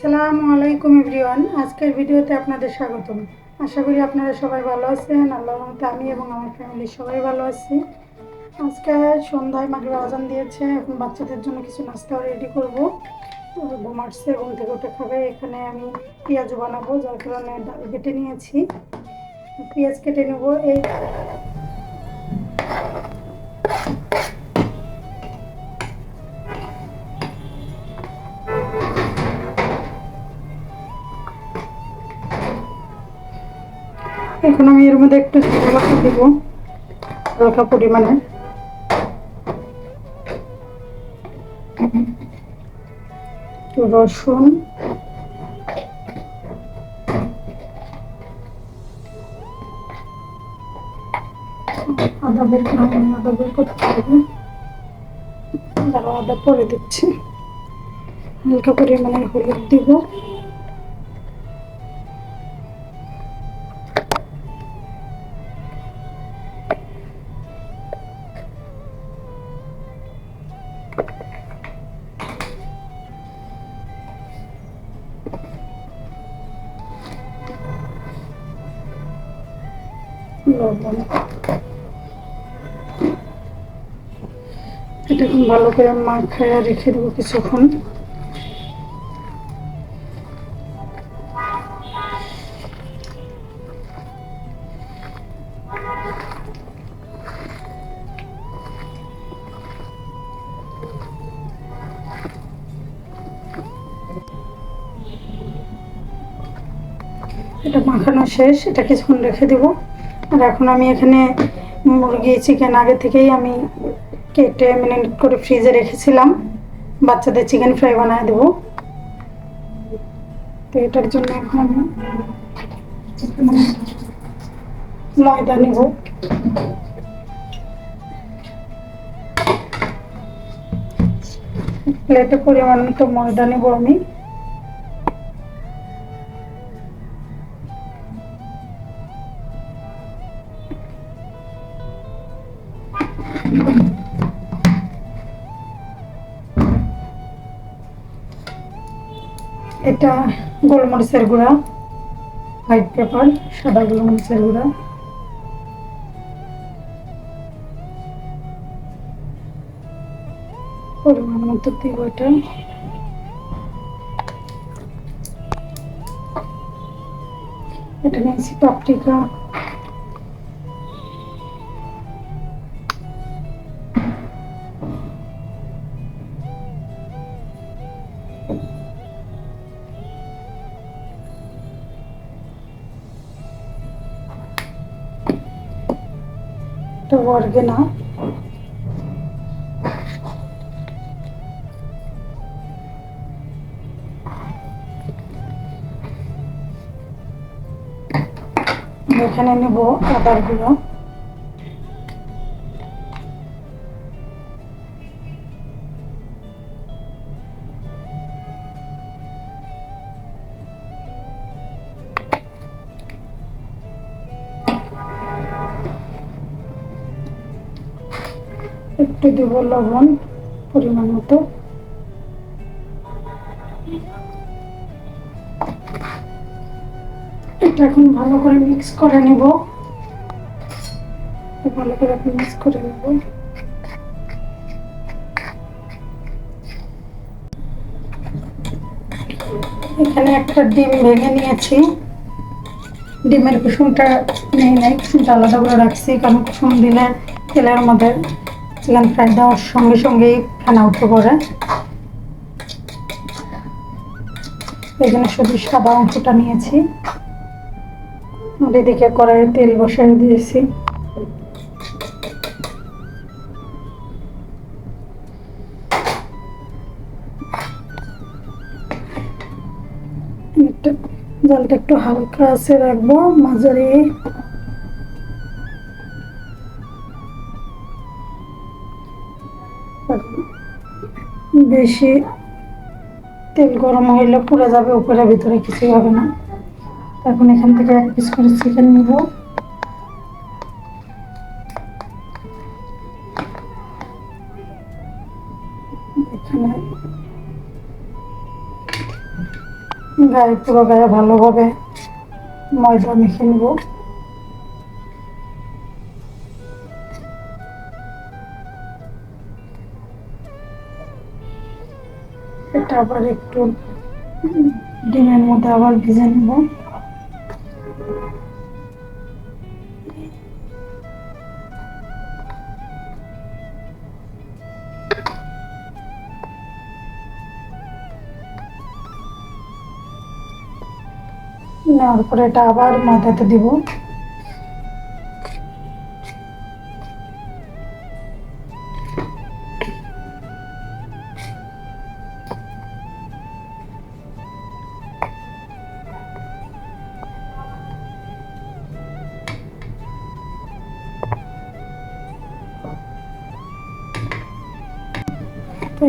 আসসালামু আলাইকুম এভরিওয়ান। আজকের ভিডিওতে আপনাদের স্বাগতম। আশা করি আপনারা সবাই ভালো আছেন। আল্লাহর রহমতে আমি এবং আমার ফ্যামিলির সবাই ভালো আছি। আজকে সন্ধ্যায় মাগরিব আজান দিয়েছে। এখন বাচ্চাদের জন্য কিছু নাস্তা রেডি করব। ঘুমাচ্ছে ঘুম থেকে উঠে খাবে। এখানে আমি পেঁয়াজও বানাবো, যার কারণে ডাল কেটে নিয়েছি। পেঁয়াজ কেটে নেব। এই এখন আমি এর মধ্যে একটু মশলা দিব, হালকা পরিমাণে। রসুন। আদা বের আদা বের করতে আদা পরে দিচ্ছি। হালকা পরিমাণে হলুদ দিব। লবণ এটা ভালো করে মাখায় রেখে দেবো কিছুক্ষণ। এটা মাখানো শেষ, এটা কিছুক্ষণ রেখে দেবো। আর এখন আমি এখানে মুরগি চিকেন আগে থেকেই আমি কেটে মিনিট করে ফ্রিজে রেখেছিলাম। বাচ্চাদের চিকেন ফ্রাই বানায় দেবো। তো এটার জন্য এখন আমি ময়দা নেব। প্লেটে পরিমাণ মতো ময়দা নেব আমি। এটা গোলমরিচের গুঁড়া হোয়াইট পেপার সাদা গোলমরিচের গুঁড়া। পরিমাণ মতো দিব এটা। এটা নিয়েছি পাপরিকা এটা অর্গেনা এখানে নেব আদার গুঁড়ো একটু দেব লবণ পরিমাণ মতো। এটা এখন ভালো করে মিক্স করে নেব। ভালো করে মিক্স করে নেব। এখানে একটা ডিম ভেঙে নিয়েছি। ডিমের কুসুমটা নেই, নাই কুসুমটা আলাদা করে রাখছি, কারণ কুসুম দিলে তেলের মধ্যে চিকেন ফ্রাই দেওয়ার সঙ্গে সঙ্গেই ফেনা উঠে পড়ে এখানে শুধু সাদা অংশটা নিয়েছি। এদিকে কড়াইয়ে তেল বসাই দিয়েছি। জলটা একটু হালকা আছে রাখব, মাঝারি বেশি তেল গরম হইলে পুড়ে যাবে, উপরে ভিতরে কিছুই হবে না। এখন এখান থেকে এক পিস করে চিকেন নিব। এখানে গায়ে পুরো গায়ে ভালোভাবে ময়দা মেখে নেব। আবার একটু ডিমের মধ্যে আবার ভিজে নেব। নেওয়ার পরে এটা আবার মাথাতে দিব।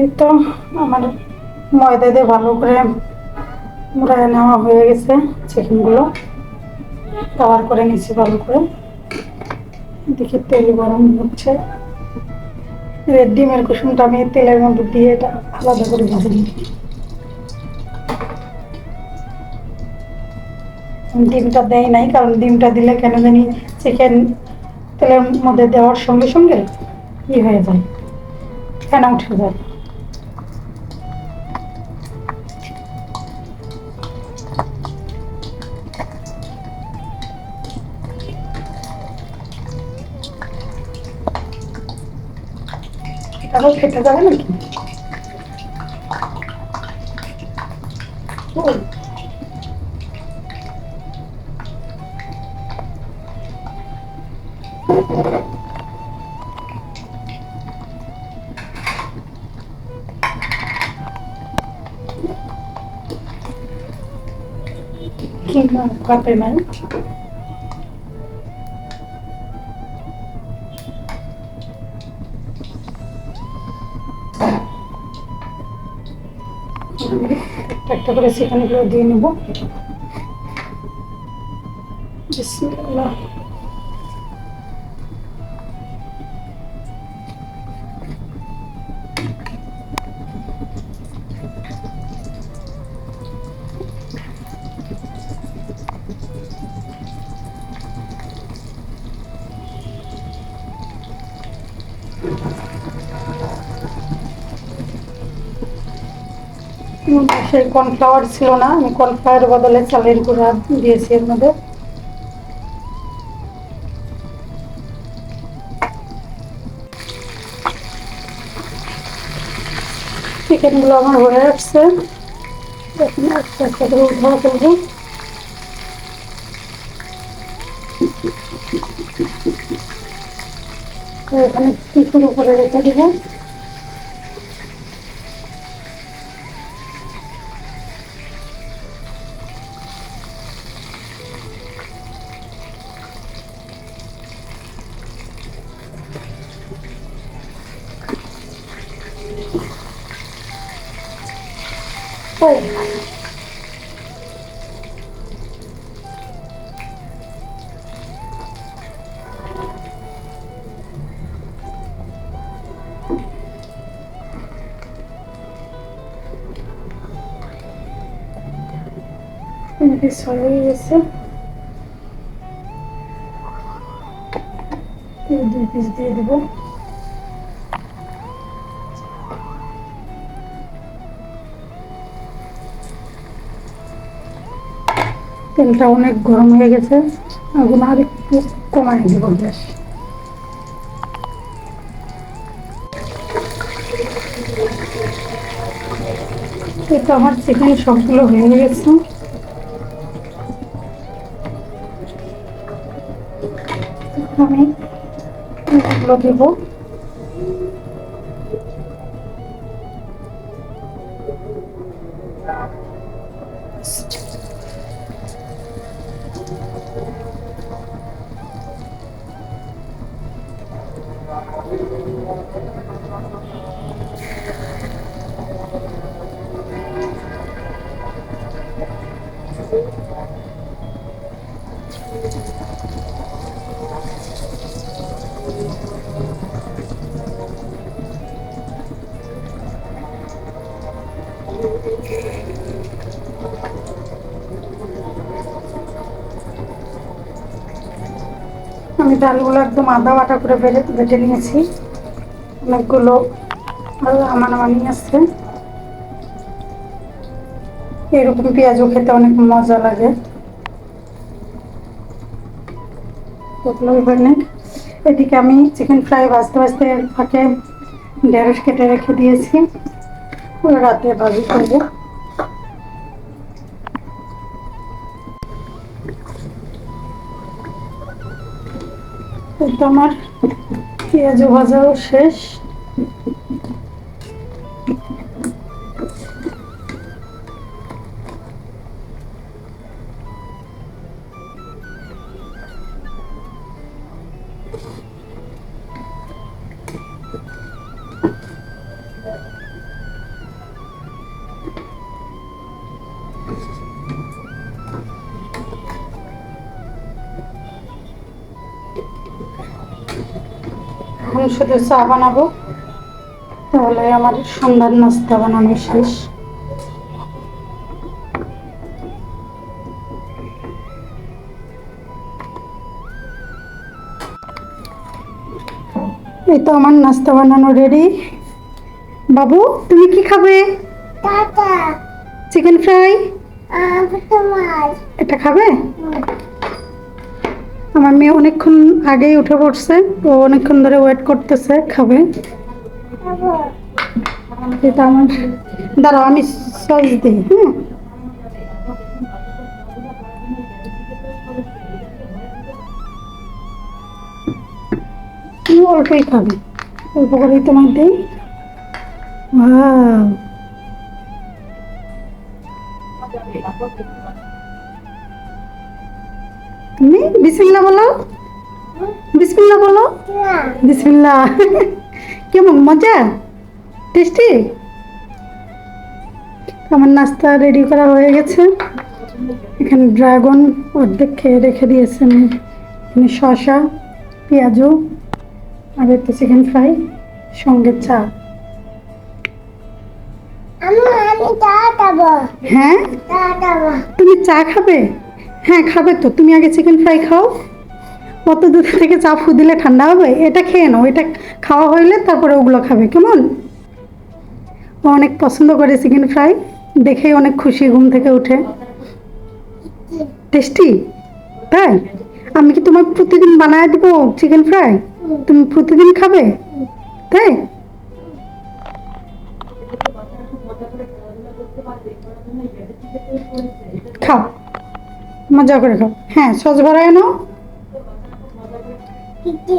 এই তো আমার ময়দা দিয়ে ভালো করে মুড়ায় নেওয়া হয়ে গেছে চিকেনগুলো। কভার করে নিচ্ছি ভালো করে। দেখি তেল গরম হচ্ছে। এবার ডিমের কুসুমটা আমি তেলের মধ্যে দিয়ে এটা আলাদা করে ভেজে নিই। ডিমটা দেয় নাই, কারণ ডিমটা দিলে কেন জানি চিকেন তেলের মধ্যে দেওয়ার সঙ্গে সঙ্গে ই হয়ে যায়, ফেনা উঠে যায়। তাহলে ফেটে যাবে নাকি ও, কি না কাটে নাই সেখানে একটা করে দিয়ে নেব? বিসমিল্লাহ। সেই কর্নফ্লাওয়ার ছিল না, আমি কর্নফ্লাওয়ার বদলে চালের গুঁড়া দিয়েছি এর মধ্যে। চিকেনগুলো আমার হয়ে আসছে। এখন একটা করে করব। এখানে কিছুর উপরে রেখে দিব। ওই পিস হয়ে গেছে এই দুই পিস দিয়ে তেলটা অনেক গরম হয়ে গেছে। আগুন আর একটু কমাই দেবো গ্যাস এটা আমার চিকেন সবগুলো হয়ে গেছে। আমি এগুলো দেবো। Thank you. আমি ডালগুলো একদম আদা বাটা করে বেড়ে বেটে নিয়েছি। অনেকগুলো আমার নিয়ে আসছে। এরকম পেঁয়াজও খেতে অনেক মজা লাগে। এদিকে আমি চিকেন ফ্রাই ভাজতে ভাজতে ফাঁকে ঢেঁড়স কেটে রেখে দিয়েছি। রাতে ভাজি করব। তো আমার পেঁয়াজ ভাজাও শেষ। শুধু চা বানাবো? তাহলে আমার সন্ধ্যার নাস্তা বানানো শেষ। এই তো আমার নাস্তা বানানো রেডি বাবু তুমি কি খাবে? চিকেন ফ্রাই এটা খাবে? আমার মেয়ে অনেকক্ষণ আগেই উঠে পড়ছে, ও অনেকক্ষণ ধরে ওয়েট করতেছে, খাবে। এটা আমার দাঁড়াও, আমি সস দিই হ্যাঁ? অল্পই খাবে, অল্প করেই তোমার দিই। বিসমিল্লা বলো। বিসমিল্লা বলো। বিসমিল্লা কেমন? মজা? টেস্টি? আমার নাস্তা রেডি করা হয়ে গেছে। এখানে ড্রাগন অর্ধেক খেয়ে রেখে দিয়েছে আমি। এখানে শসা পেঁয়াজু আর একটু চিকেন ফ্রাই সঙ্গে চা। আমি আমি চা খাব। হ্যাঁ? তুমি চা খাবে? হ্যাঁ খাবে তো। তুমি আগে চিকেন ফ্রাই খাও। অত দূর থেকে চা ফু দিলে ঠান্ডা হবে। এটা খেয়ে নাও। এটা খাওয়া হইলে তারপরে ওগুলো খাবে, কেমন? ও অনেক পছন্দ করে চিকেন ফ্রাই দেখেই অনেক খুশি ঘুম থেকে উঠে। টেস্টি? তাই? আমি কি তোমার প্রতিদিন বানায় দিব চিকেন ফ্রাই তুমি প্রতিদিন খাবে? তাই? খাও। মজা করে খাও। হ্যাঁ সস ভরায় নাও। কিটি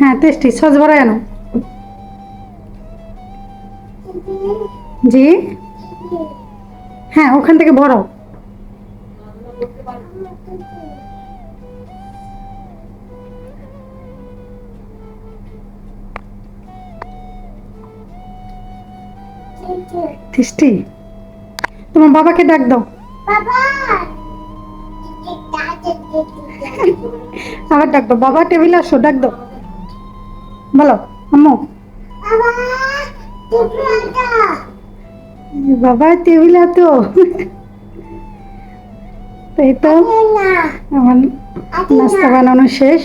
হ্যাঁ টেস্টি সস ভরায় নাও। জি? হ্যাঁ ওখান থেকে ভরাও। টেস্টি। তোমার বাবাকে ডাক দাও। বাবা! আবার ডাক বাবা টেবিলে আসো, ডাক বলো, আম্মু। বাবা টেবিলে তো এই তো, আমার নাস্তা বানানো শেষ।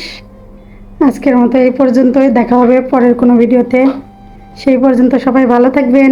আজকের মতো এই পর্যন্তই, দেখা হবে পরের কোনো ভিডিওতে। সেই পর্যন্ত সবাই ভালো থাকবেন।